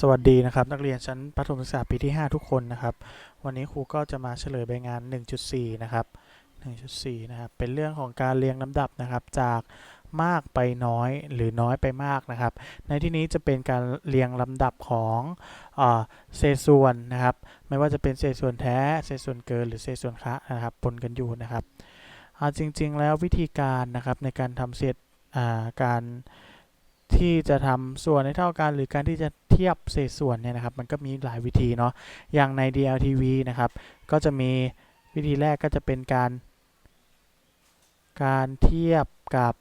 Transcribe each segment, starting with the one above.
สวัสดีนะครับนักเรียนชั้นประถมศึกษาปีที่ 5 ทุกคนนะครับ วันนี้ครูก็จะมาเฉลยใบงาน 1.4 นะครับ 1.4 นะครับ เป็นเรื่องของการเรียงลำดับนะครับจากมากไปน้อยหรือน้อยไปมากนะครับ ในที่นี้จะเป็นการเรียงลำดับของเศษส่วนนะครับ ไม่ว่าจะเป็นเศษส่วนแท้เศษส่วนเกินหรือเศษส่วนคะนะครับปนกันอยู่นะครับจริง ๆ แล้ววิธีการนะครับในการทำเศษการ ที่จะทำส่วนให้เท่ากัน หรือการที่จะเทียบเศษส่วนเนี่ยนะครับ มันก็มีหลายวิธีเนาะอย่างใน DLTV นะครับ ก็จะมีวิธีแรกก็จะเป็นการ การเทียบกับ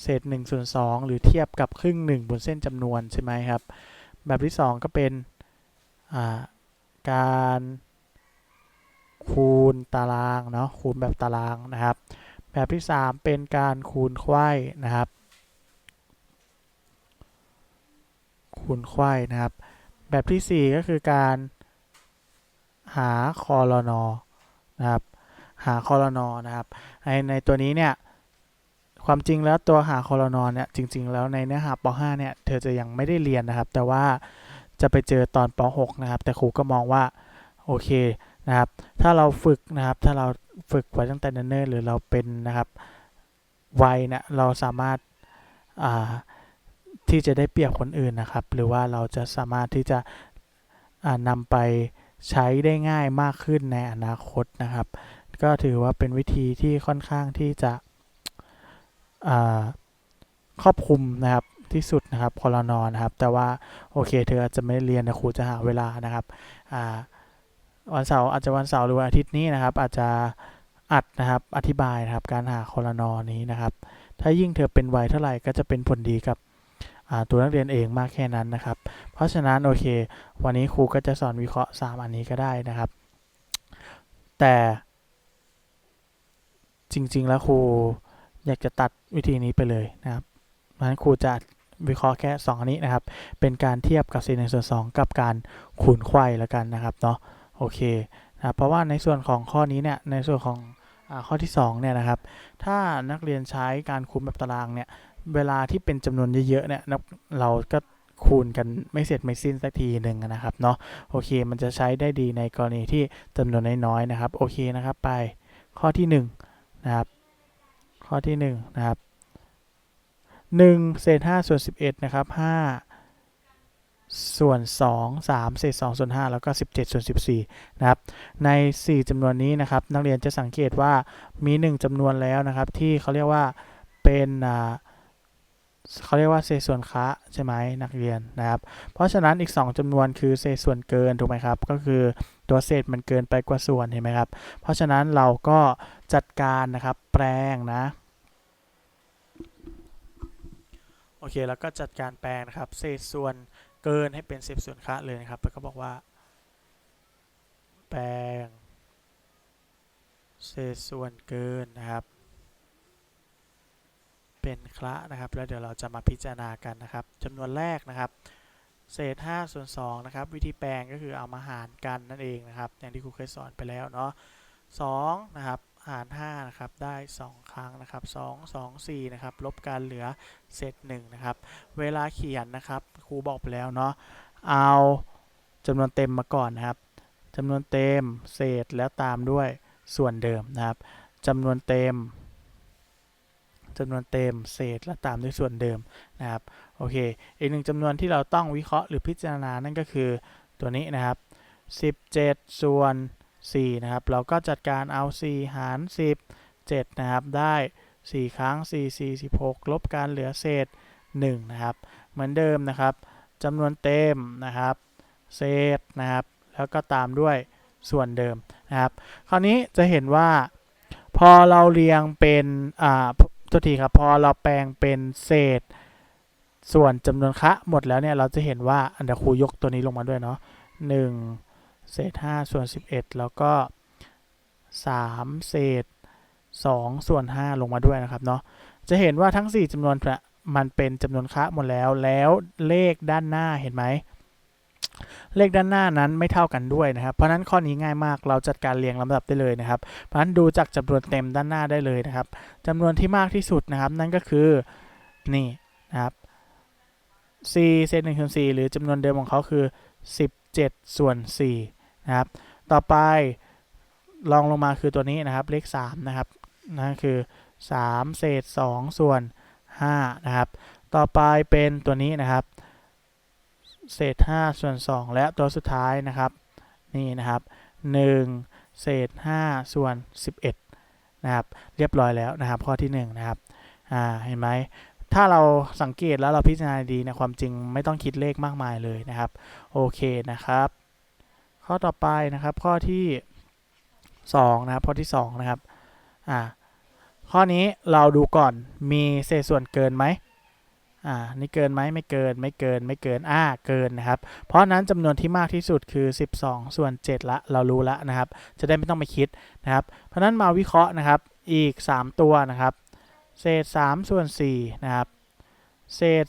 เศษ1ส่วน2หรือเทียบกับครึ่งหนึ่งบนเส้นจำนวนใช่ไหมครับ แบบที่ 2 ก็เป็นาการคูณตารางเนาะคูณแบบตารางนะครับ แบบที่ 3 เป็นการคูณไขว้นะครับ คูณไข้นะครับ แบบที่ 4 ก็คือการหาคอรนอนะครับหาคอรนอนะครับในในตัวนี้เนี่ยความจริงแล้วตัวหาคอรนอเนี่ยจริง ๆ แล้วในเนื้อหาป .5 เนี่ยเธอจะยังไม่ได้เรียนนะครับ แต่ว่าจะไปเจอตอนป .6 นะครับ แต่ครูก็มองว่าโอเคนะครับ ถ้าเราฝึกนะครับ ถ้าเราฝึกไว้ตั้งแต่เนิ่นๆหรือเราเป็นนะครับวัยเนี่ยเราสามารถอ่า ที่จะได้เปรียบคนอื่นนะครับ หรือว่าเราจะสามารถที่จะนำไปใช้ได้ง่ายมากขึ้นในอนาคตนะครับ ก็ถือว่าเป็นวิธีที่ค่อนข้างที่จะครอบคลุมนะครับที่สุดนะครับคอรนอนนะครับ แต่ว่าโอเค เธออาจจะไม่เรียนนะครูจะหาเวลานะครับวันเสาร์อาจจะวันเสาร์หรือวันอาทิตย์นี้นะครับ อาจจะอัดนะครับอธิบายนะครับการหาคอรนอนี้นะครับ ถ้ายิ่งเธอเป็นวัยเท่าไหร่ก็จะเป็นผลดีกับ ตัวนักเรียนเองมากแค่นั้นนะครับ เพราะฉะนั้นโอเค วันนี้ครูก็จะสอนวิเคราะห์ 3 อันนี้ก็ได้นะครับ แต่จริง ๆ แล้วครูอยากจะตัดวิธีนี้ไปเลยนะครับเพราะฉะนั้นครูจะวิเคราะห์แค่ 2 อันนี้นะครับ เป็นการเทียบกับเศษหนึ่งส่วนสองกับการคูณไขว้แล้วกันนะครับเนาะโอเคนะคเพราะว่าในส่วนของข้อนี้เนี่ยในส่วนของอข้อที่2เนี่ยนะครับ ถ้านักเรียนใช้การคูณแบบตารางเนี่ย เวลาที่เป็นจำนวนเยอะๆเนี่ยเราก็คูณกันไม่เสร็จไม่สิ้นสักทีหนึ่งนะครับเนาะโอเค มันจะใช้ได้ดีในกรณีที่จำนวนน้อยๆนะครับโอเคนะครับไปข้อที่1นะครับข้อที่1นะครับ1เศษ5ส่วน11นะครับ5ส่วน2 3เศษ2ส่วน5แล้วก็ 17ส่วน14นะครับใน 4จำนวนนี้นะครับนักเรียนจะสังเกตว่ามี 1จำนวนแล้วนะครับที่เขาเรียกว่าเป็นอ่า เขาเรียกว่าเศษส่วนคะใช่ไหมนักเรียนนะครับ เพราะฉะนั้นอีก 2จำนวนคือเศษส่วนเกินถูกไหมครับ ก็คือตัวเศษมันเกินไปกว่าส่วนเห็นไหมครับ เพราะฉะนั้นเราก็จัดการนะครับแปลงนะโอเคแล้วก็จัดการแปลงนะครับ เศษส่วนเกินให้เป็นเศษส่วนคะเลยนะครับ แล้วก็บอกว่า แปลง เศษส่วนเกินนะครับ เป็นคละนะครับ แล้วเดี๋ยวเราจะมาพิจารณากันนะครับจำนวนแรกนะครับเศษ5ส่วน2นะครับวิธีแปลงก็คือเอามาหารกันนั่นเองนะครับ อย่างที่ครูเคยสอนไปแล้วเนาะ2นะครับหาร5นะครับได้ 2 ครั้งนะครับ 2 2 4นะครับลบกันเหลือเศษ1นะครับเวลาเขียนนะครับครูบอกไปแล้วเนาะเอาจำนวนเต็มมาก่อนนะครับจำนวนเต็มเศษแล้วตามด้วยส่วนเดิมนะครับจำนวนเต็ม จำนวนเต็มเศษและตามด้วยส่วนเดิมนะครับโอเคอีกหนึ่งจำนวนที่เราต้องวิเคราะห์หรือพิจารณานั่นก็คือตัวนี้นะครับ 17 ส่วน 4 นะครับ เราก็จัดการเอา 4 หาร 17 นะครับ ได้ 4 ครั้ง 4 4 16 ลบกันเหลือเศษ 1 นะครับ เหมือนเดิมนะครับจำนวนเต็มนะครับ เศษนะครับ แล้วก็ตามด้วยส่วนเดิมนะครับ คราวนี้จะเห็นว่า พอเราเรียงเป็นอ่า ตัวทีครับพอเราแปลงเป็นเศษ ส่วนจำนวนคะหมดแล้วเนี่ยเราจะเห็นว่าอันเดอร์ครูยกตัวนี้ลงมาด้วยเนาะ1เศษ5ส่วน11แล้วก็3เศษ2ส่วน5ลงมาด้วยนะครับเนาะจะเห็นว่าทั้ง4จำนวนมันเป็นจำนวนคะหมดแล้วแล้วเลขด้านหน้าเห็นไหม เลขด้านหน้านั้นไม่เท่ากันด้วยนะครับ เพราะนั้นข้อนี้ง่ายมากเราจัดการเรียงลำดับได้เลยนะครับ เพราะนั้นดูจากจำนวนเต็มด้านหน้าได้เลยนะครับจำนวนที่มากที่สุดนะครับ นั่นก็คือนี่นะครับ c เศษ1ส่วน4หรือจำนวนเดิมของเขาคือ 17 ส่วน4นะครับ ต่อไปลองลงมาคือตัวนี้นะครับ เลข3นะครับนั่นคือ 3 เศษ 2 ส่วน5นะครับ ต่อไปเป็นตัวนี้นะครับ เศษ 5 ส่วน 2 และตัวสุดท้ายนะครับนี่นะครับ1เศษ5ส่วน 11นะครับเรียบร้อยแล้วนะครับ ข้อที่1นะครับอ่าเห็นไหมถ้าเราสังเกตแล้วเราพิจารณาดีนะความจริงไม่ต้องคิดเลขมากมายเลยนะครับโอเคนะครับ ข้อต่อไปนะครับข้อที่2นะครับข้อที่2นะครับอ่าข้อนี้เราดูก่อนมีเศษส่วนเกินไหม อ่านี่เกินไหมไม่เกินไม่เกินไม่เกินอ่าเกินนะครับ เพราะนั้นจำนวนที่มากที่สุดคือ 12 ส่วน 7 ละ เรารู้ละนะครับ จะได้ไม่ต้องไปคิดนะครับ เพราะนั้นมาวิเคราะห์นะครับอีก 3 ตัวนะครับ เศษ 3 ส่วน4นะครับ เศษ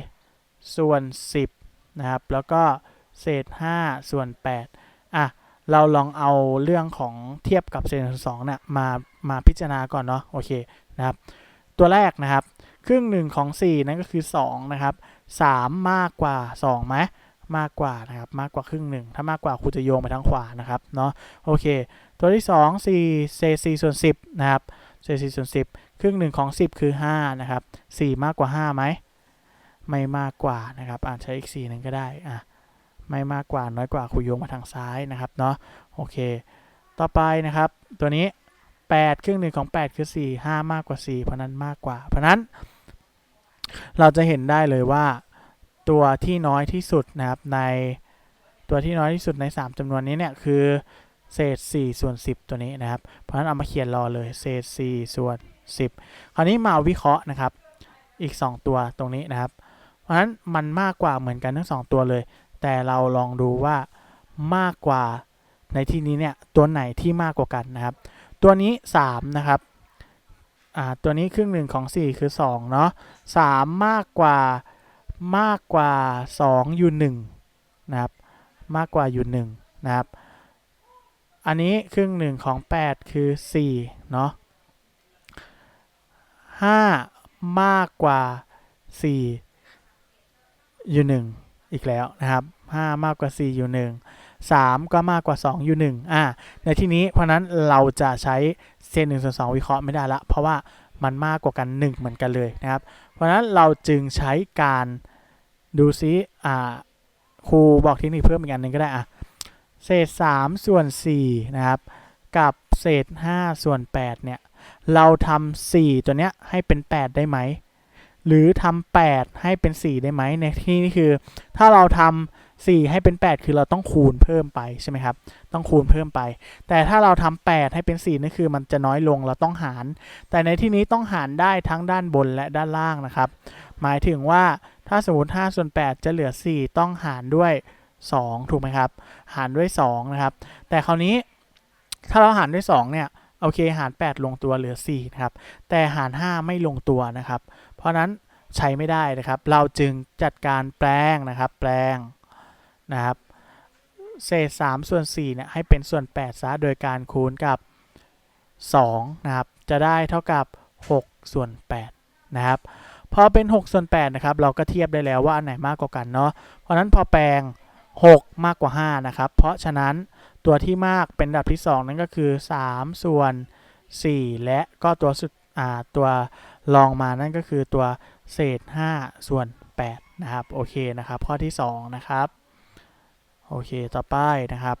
4 ส่วน 10นะครับ แล้วก็เศษ 5 ส่วน8อะเราลองเอาเรื่องของเทียบกับเศษส่วนสองเนี่ยมามาพิจารณาก่อนเนาะโอเคนะครับ ตัวแรกนะครับ ครึ่งหนึ่งของ 4 นั่นก็คือ 2 นะครับ 3 มากกว่า2ไหมมากกว่านะครับมากกว่าครึ่งหนึ่งถ้ามากกว่าครูจะโยงไปทางขวานะครับเนาะโอเค ตัวที่ 2 4เศษ4ส่วน10นะครับเศษ4ส่วน10 ครึ่งหนึ่งของ 10 คือ 5 นะครับ 4 มากกว่า5ไหมไม่มากกว่านะครับอ่านใช้อีก4นึงก็ได้อะไม่มากกว่าน้อยกว่าครูโยงมาทางซ้ายนะครับเนาะโอเค ต่อไปนะครับ ตัวนี้ 8 ครึ่งหนึ่งของ 8 คือ 4 5 มากกว่า 4 เพราะนั้นมากกว่า เพราะนั้น เราจะเห็นได้เลยว่าตัวที่น้อยที่สุดนะครับในตัวที่น้อยที่สุดใน 3จำนวนนี้เนี่ยคือเศษ4ส่วน10 ตัวนี้นะครับ เพราะฉะนั้นเอามาเขียนรอเลยเศษ4ส่วน 10 คราวนี้มาวิเคราะห์นะครับ อีก 2 ตัวตรงนี้นะครับ เพราะฉะนั้นมันมากกว่าเหมือนกันทั้ง 2 ตัวเลย แต่เราลองดูว่ามากกว่าในที่นี้เนี่ยตัวไหนที่มากกว่ากันนะครับ ตัวนี้ 3 นะครับตัวนี้ครึ่งหนึ่งของ 4 คือ 2 เนาะ3มากกว่ามากกว่า 2 อยู่ 1 นะครับ มากกว่าอยู่ 1 นะครับ อันนี้ครึ่งหนึ่งของ 8 คือ 4 เนาะ5มากกว่า 4 อยู่ 1 อีกแล้วนะครับ 5 มากกว่า 4 อยู่ 1 3 ก็มากกว่า 2 อยู่1อ่าในที่นี้เพราะนั้นเราจะใช้เศษ1ส่วน2วิเคราะห์ไม่ได้ละเพราะว่ามันมากกว่ากัน 1 เหมือนกันเลยนะครับ เพราะนั้นเราจึงใช้การดูซิอ่าครูบอกเทคนิคเพิ่มอีกอันหนึ่งก็ได้อะเศษ 3 ส่วน4นะครับกับเศษ 5 ส่วน 8 เนี่ย เราทำ4ตัวเนี้ยให้เป็น 8 ได้ไหม หรือทำ8ให้เป็น 4 ได้ไหมในที่นี้คือ ถ้าเราทำ 4 ให้เป็น 8 คือเราต้องคูณเพิ่มไปใช่ไหมครับ ต้องคูณเพิ่มไป แต่ถ้าเราทำ8ให้เป็น4นั่นคือมันจะน้อยลงเราต้องหาร แต่ในที่นี้ต้องหารได้ทั้งด้านบนและด้านล่างนะครับ หมายถึงว่าถ้าสมมติ5ส่วน8 จะเหลือ 4 ต้องหารด้วย 2 ถูกไหมครับ หารด้วย 2 นะครับ แต่คราวนี้ถ้าเราหารด้วย 2 เนี่ยโอเค หาร 8 ลงตัวเหลือ4นะครับ แต่หาร 5 ไม่ลงตัวนะครับ เพราะนั้นใช้ไม่ได้นะครับ เราจึงจัดการแปลงนะครับ แปลง นะครับเศษ3ส่วน4เนี่ยให้เป็นส่วน8ซะโดยการคูณกับ2นะครับจะได้เท่ากับ6ส่วน8นะครับพอเป็น6ส่วน8นะครับเราก็เทียบได้แล้วว่าอันไหนมากกว่ากันเนาะเพราะนั้นพอแปลง 6 มากกว่า5นะครับเพราะฉะนั้นตัวที่มากเป็นดับที่ 2 นั่นก็คือ 3 ส่วน 4 และก็ตัวสุดอ่าตัวรองมานั่นก็คือตัวเศษ 5 ส่วน8นะครับโอเคนะครับข้อที่ 2 นะครับ โอเค ต่อไปนะครับ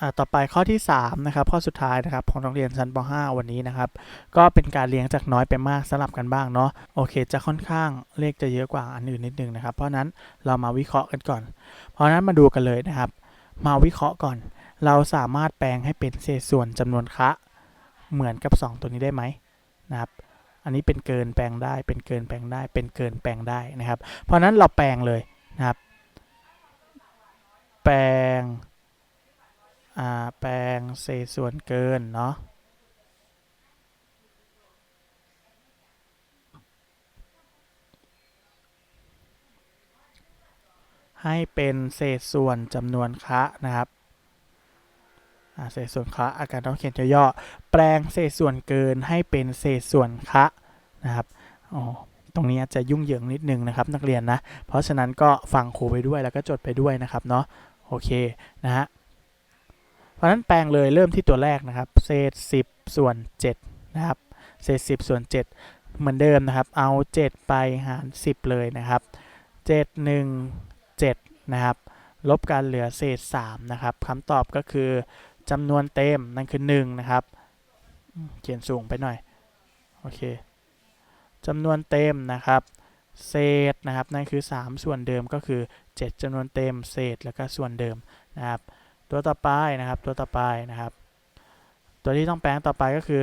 อ่าต่อไปข้อที่ 3 นะครับ ข้อสุดท้ายนะครับของนักเรียนชั้นป .5 วันนี้นะครับ ก็เป็นการเรียงจากน้อยไปมากสลับกันบ้างเนาะ โอเค จะค่อนข้างเลขจะเยอะกว่าอันอื่นนิดนึงนะครับ เพราะนั้นเรามาวิเคราะห์กันก่อน เพราะนั้นมาดูกันเลยนะครับ มาวิเคราะห์ก่อน เราสามารถแปลงให้เป็นเศษส่วนจำนวนคะ เหมือนกับ 2 ตัวนี้ได้ไหมนะครับ อันนี้เป็นเกินแปลงได้ เป็นเกินแปลงได้ เป็นเกินแปลงได้นะครับ เพราะนั้นเราแปลงเลยนะครับ แปลง อ่า แปลงเศษส่วนเกินเนาะ ให้เป็นเศษส่วนจำนวนคะนะครับอ่าเศษส่วนคะอาการต้องเขียนย่อ แปลงเศษส่วนเกินให้เป็นเศษส่วนคะนะครับอ๋อตรงนี้จะยุ่งเหยิงนิดนึงนะครับนักเรียนนะ เพราะฉะนั้นก็ฟังครูไปด้วยแล้วก็จดไปด้วยนะครับเนาะโอเคนะฮะเพราะฉะนั้นแปลงเลยเริ่มที่ตัวแรกนะครับ เศษ 10 ส่วน7นะครับเศษ 10 ส่วน 7 เหมือนเดิมนะครับ เอา 7 ไปหาร 10 เลยนะครับ 7 1 7 นะครับ ลบกันเหลือเศษ 3 นะครับคำตอบก็คือจำนวนเต็มนั่นคือ 1 นะครับ เขียนสูงไปหน่อย โอเคจำนวนเต็มนะครับ เศษนะครับ นั่นคือ 3 ส่วนเดิมก็คือ 7จำนวนเต็มเศษแล้วก็ส่วนเดิมนะครับ ตัวต่อไปนะครับ ตัวต่อไปนะครับ ตัวที่ต้องแปลงต่อไปก็คือ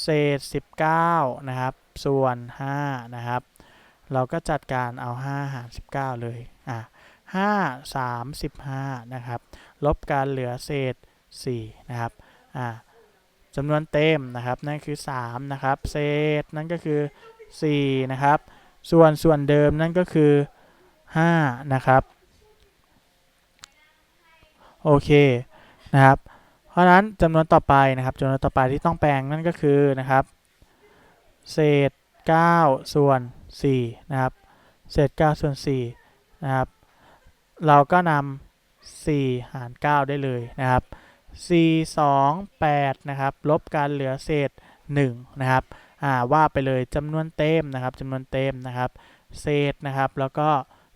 เศษ 19 นะครับ ส่วน 5 นะครับ เราก็จัดการเอา 5 หาร 19 เลย อะ5 35 นะครับ ลบกันเหลือเศษ 4 นะครับ อ่า จำนวนเต็มนะครับ นั่นคือ 3 นะครับ เศษนั่นก็คือ 4 นะครับ ส่วนส่วนเดิมนั่นก็คือ 5 นะครับ โอเคนะครับ เพราะนั้นจำนวนต่อไปนะครับจำนวนต่อไปที่ต้องแปลงนั่นก็คือนะครับ เศษ 9 ส่วน 4 นะครับ เศษ 9 ส่วน 4 นะครับ เราก็นำ4 หาร 9 ได้เลยนะครับ 4 2 8นะครับลบกันเหลือเศษ1นะครับอ่าว่าไปเลยจำนวนเต็มนะครับจำนวนเต็มนะครับ เศษนะครับแล้วก็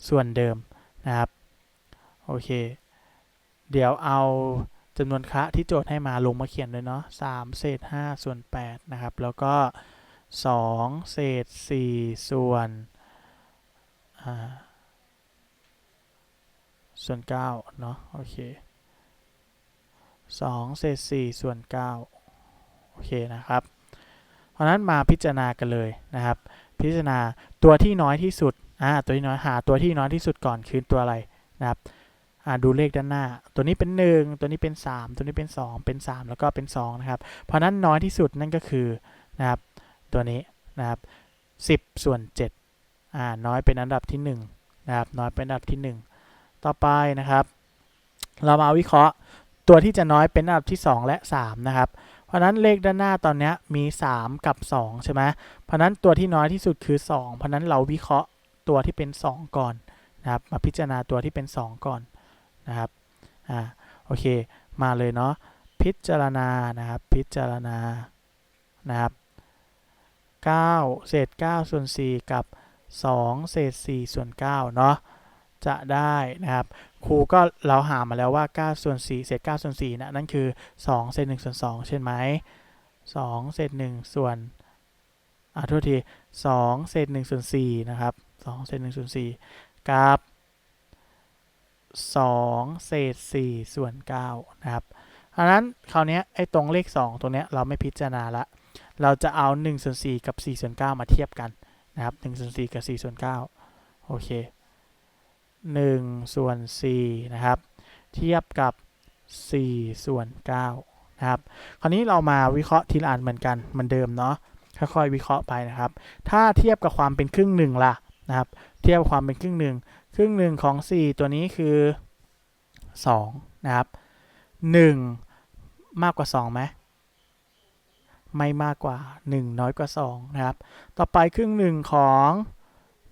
ส่วนเดิมนะครับโอเค เดี๋ยวเอาจำนวนคะที่โจทย์ให้มาลงมาเขียนเลยเนาะ3เศษ5ส่วน8นะครับแล้วก็ 2 เศษ 4 ส่วนอ่าส่วน 9 เนาะโอเค 2 เศษ 4 ส่วน 9 โอเคนะครับ เพราะนั้นมาพิจารณากันเลยนะครับ พิจารณาตัวที่น้อยที่สุดอ่าตัวที่น้อยหาตัวที่น้อยที่สุดก่อนคือตัวอะไรนะครับอ่าดูเลขด้านหน้า ตัวนี้เป็น 1 ตัวนี้เป็น 3 ตัวนี้เป็น 2 เป็น 3 แล้วก็เป็น 2 นะครับ เพราะฉะนั้นน้อยที่สุดนั่นก็คือนะครับตัวนี้นะครับ10 ส่วน7อ่าน้อยเป็นอันดับที่1นะครับน้อยเป็นอันดับที่ 1 ต่อไปนะครับ เรามาวิเคราะห์ ตัวที่จะน้อยเป็นอันดับที่ 2 และ 3 นะครับ เพราะนั้นเลขด้านหน้าตอนนี้มี 3 กับ 2 ใช่ไหมเพราะนั้นตัวที่น้อยที่สุดคือ 2 เพราะฉะนั้นเราวิเคราะห์ตัวที่เป็น 2 ก่อนนะครับ มาพิจารณาตัวที่เป็น 2 ก่อนนะครับ อ่า โอเค มาเลยเนาะ พิจารณา นะครับ พิจารณา นะครับ 9 เศษ 9 ส่วน 4 กับ 2 เศษ 4 ส่วน 9 เนาะ จะได้นะครับ ครูก็เราหามาแล้วว่า9ส่วน4เศษ9ส่วน4นะนั่นคือ 2 เศษ1ส่วน2ใช่ไหม2เศษ1ส่วนอ่าโทษที2เศษ1ส่วน4นะครับ2เศษ1ส่วน4กับ2เศษ4ส่วน9นะครับเพราะนั้นคราวนี้ไอ้ตรงเลข 2 ตรงเนี้ยเราไม่พิจารณาละเราจะเอา1ส่วน4กับ4ส่วน9มาเทียบกันนะครับ1ส่วน4กับ4ส่วน9โอเค 1 ส่วน4นะครับ เทียบกับ 4 ส่วน9นะครับ คราวนี้เรามาวิเคราะห์ทีละอันเหมือนกันเหมือนเดิมเนาะค่อยๆวิเคราะห์ไปนะครับ ถ้าเทียบกับความเป็นครึ่งหนึ่งล่ะนะครับ เทียบความเป็นครึ่งหนึ่งครึ่งหนึ่งของ 4 ตัวนี้คือ 2 นะครับ 1 มากกว่า2ไหมไม่มากกว่า 1 น้อยกว่า 2 นะครับ ต่อไปครึ่งหนึ่งของ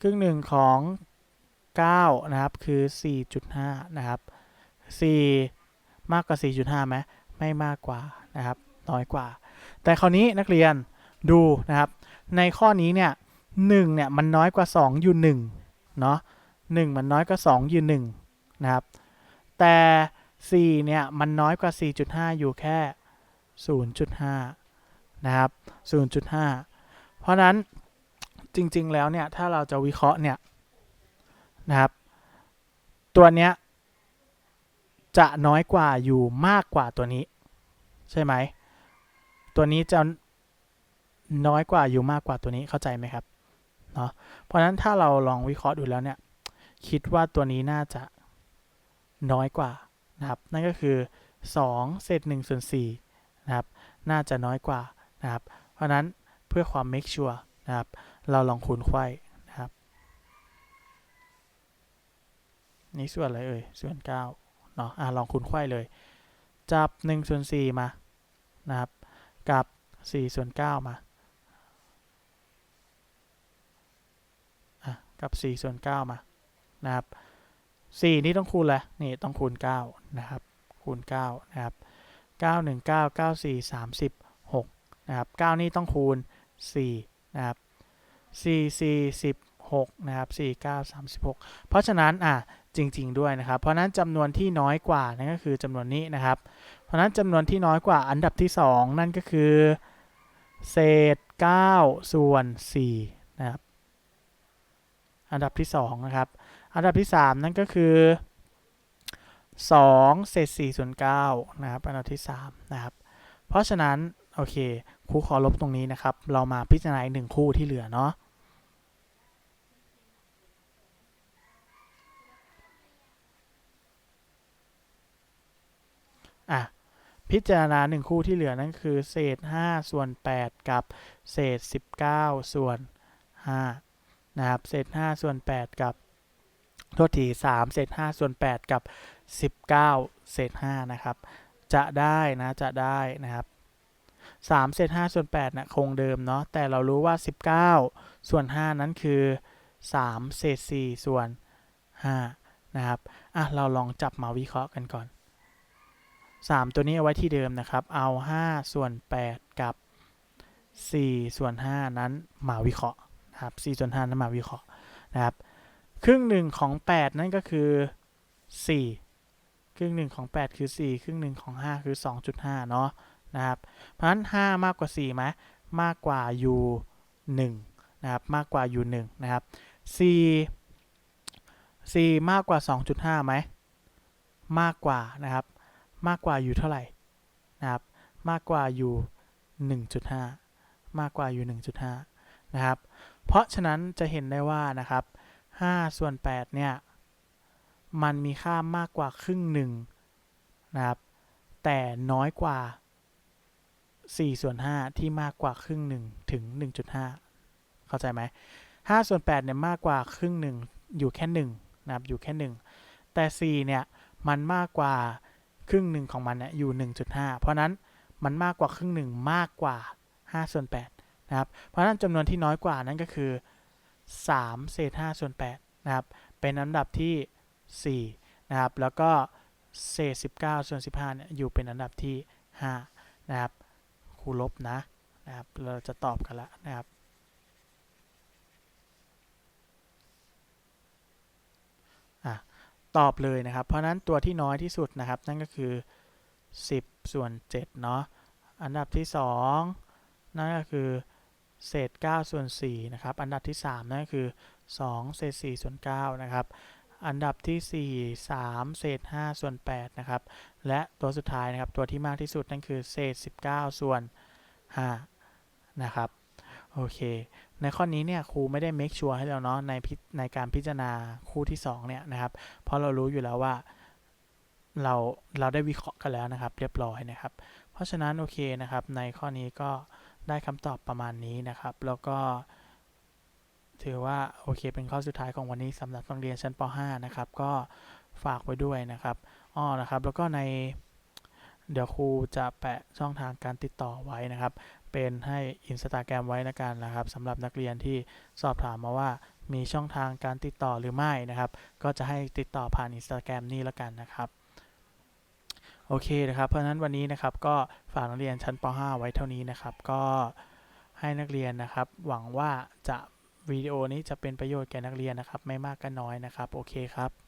ครึ่งหนึ่งของ 9 นะครับ คือ 4.5 นะครับ 4 มากกว่า 4.5ไหมไม่มากกว่านะครับ น้อยกว่า แต่คราวนี้นักเรียนดูนะครับ ในข้อนี้เนี่ย1เนี่ยมันน้อยกว่า 2 อยู่1เนาะ1มันน้อยกว่า 2 อยู่1นะครับ แต่ 4 เนี่ยมันน้อยกว่า 4.5 อยู่แค่ 0.5 นะครับ 0.5 เพราะนั้นจริงๆแล้วเนี่ยถ้าเราจะวิเคราะห์เนี่ย นะครับ ตัวเนี้ยจะน้อยกว่าอยู่มากกว่าตัวนี้ ใช่ไหม ตัวนี้จะน้อยกว่าอยู่มากกว่าตัวนี้เข้าใจไหมครับเนาะเพราะฉะนั้นถ้าเราลองวิเคราะห์ดูแล้วเนี่ย คิดว่าตัวนี้น่าจะน้อยกว่านะครับ นั่นก็คือ2เศษ1ส่วน4นะครับ น่าจะน้อยกว่านะครับ เพราะนั้นเพื่อความ make sure นะครับ เราลองคูณไขว้ นี่ส่วนอะไรเอ่ย ส่วน9เนาะอะลองคูณไขว้เลย จับ1ส่วน4มา นะครับ กับ4ส่วน9มาอะกับ4ส่วน9มา นะครับ4นี่ต้องคูณอะไรนี่ต้องคูณ9นะครับ คูณ9นะครับ9 1 9 9 4 36นะครับ9นี่ต้องคูณ4นะครับ4 4 16นะครับ4 9 36 เพราะฉะนั้นอะ จริง ๆ ด้วยนะครับ เพราะนั้นจำนวนที่น้อยกว่านั่นก็คือจำนวนนี้นะครับ เพราะนั้นจำนวนที่น้อยกว่าอันดับที่ 2 นั่นก็คือ เศษ 9 ส่วน4นะครับอันดับที่2นะครับอันดับที่ 3 นั่นก็คือ2เศษ4ส่วน9นะครับอันดับที่3นะครับเพราะฉะนั้น โอเคครูขอลบตรงนี้นะครับ เรามาพิจารณาอีกหนึ่งคู่ที่เหลือเนาะ อะพิจารณาหนึ่งคู่ที่เหลือนั่นคือ เศษ 5 ส่วน 8 กับเศษ 19 ส่วน5นะครับเศษ 5 ส่วน 8 กับโทษที3เศษ 5 ส่วน 8 กับ 19 เศษ 5 นะครับ จะได้นะจะได้นะครับ3เศษ 5 ส่วน8นะคงเดิมเนาะแต่เรารู้ว่า 19 ส่วน 5 นั้นคือ 3 เศษ 4 ส่วน5นะครับอะเราลองจับมาวิเคราะห์กันก่อน 3 ตัวนี้เอาไว้ที่เดิมนะครับ เอา 5 ส่วน 8 กับ 4 ส่วน 5 นั้นมาวิเคราะห์นะครับ4ส่วน 5 นั้นมาวิเคราะห์นะครับ ครึ่งหนึ่งของ 8 นั่นก็คือ 4 ครึ่งหนึ่งของ 8 คือ 4 ครึ่งหนึ่งของ 5 คือ 2.5 เนาะนะครับ เพราะฉะนั้น 5 มากกว่า4ไหมมากกว่าอยู่1นะครับ มากกว่าอยู่1นะครับ 4 4 มากกว่า 2.5ไหมมากกว่านะครับ มากกว่าอยู่เท่าไหร่นะครับมากกว่าอยู่ 1.5 มากกว่าอยู่ 1.5 นะครับ เพราะฉะนั้นจะเห็นได้ว่านะครับ5ส่วน8เนี่ยมันมีค่ามากกว่าครึ่งหนึ่งนะครับแต่น้อยกว่า4ส่วน5ที่มากกว่าครึ่งหนึ่งถึง 1.5 เข้าใจไหม5ส่วน8เนี่ยมากกว่าครึ่งหนึ่งอยู่แค่1นะครับอยู่แค่ 1 แต่ 4 เนี่ย มันมากกว่า ครึ่งหนึ่งของมันเนี่ยอยู่ 1.5 เพราะนั้นมันมากกว่าครึ่งหนึ่งมากกว่า5ส่วน8นะครับ เพราะนั้นจำนวนที่น้อยกว่านั่นก็คือ 3 เศษ5ส่วน8นะครับ เป็นอันดับที่ 4 นะครับ แล้วก็เศษ 19 ส่วน 15เนี่ยอยู่เป็นอันดับที่ 5 นะครับครูลบนะนะครับ เราจะตอบกันละนะครับ อะ ตอบเลยนะครับ เพราะนั้นตัวที่น้อยที่สุดนะครับ นั่นก็คือ 10 ส่วน7เนาะอันดับที่ 2 นั่นก็คือเศษ 9 ส่วน4นะครับ อันดับที่ 3 นั่นก็คือ 2 เศษ 4 ส่วน9นะครับ อันดับที่ 4 3 เศษ 5 ส่วน8นะครับ และตัวสุดท้ายนะครับ ตัวที่มากที่สุดนั่นคือเศษ 19 ส่วน5นะครับ โอเค ในข้อนี้เนี่ยครูไม่ได้ make sure ให้เราเนาะในในการพิจารณาคู่ที่2เนี่ยนะครับเพราะเรารู้อยู่แล้วว่าเราเราได้วิเคราะห์กันแล้วนะครับ เรียบร้อยนะครับ เพราะฉะนั้นโอเคนะครับ ในข้อนี้ก็ได้คำตอบประมาณนี้นะครับ แล้วก็ถือว่าโอเคเป็นข้อสุดท้ายของวันนี้สำหรับนักเรียนชั้นป .5 นะครับ ก็ฝากไว้ด้วยนะครับอ้อนะครับ แล้วก็ในเดี๋ยวครูจะแปะช่องทางการติดต่อไว้นะครับ เป็นให้ Instagram ไว้นะกันนะครับสำหรับนักเรียนที่สอบถามมาว่ามีช่องทางการติดต่อหรือไม่นะครับ ก็จะให้ติดต่อผ่าน Instagram นี่ละกันนะครับ โอเคนะครับ เพราะฉะนั้นวันนี้นะครับก็ฝากนักเรียนชั้นป .5 ไว้เท่านี้นะครับ ก็ให้นักเรียนนะครับ หวังว่าจะวิดีโอนี้จะเป็นประโยชน์แก่นักเรียนนะครับ ไม่มากก็น้อยนะครับ โอเคครับ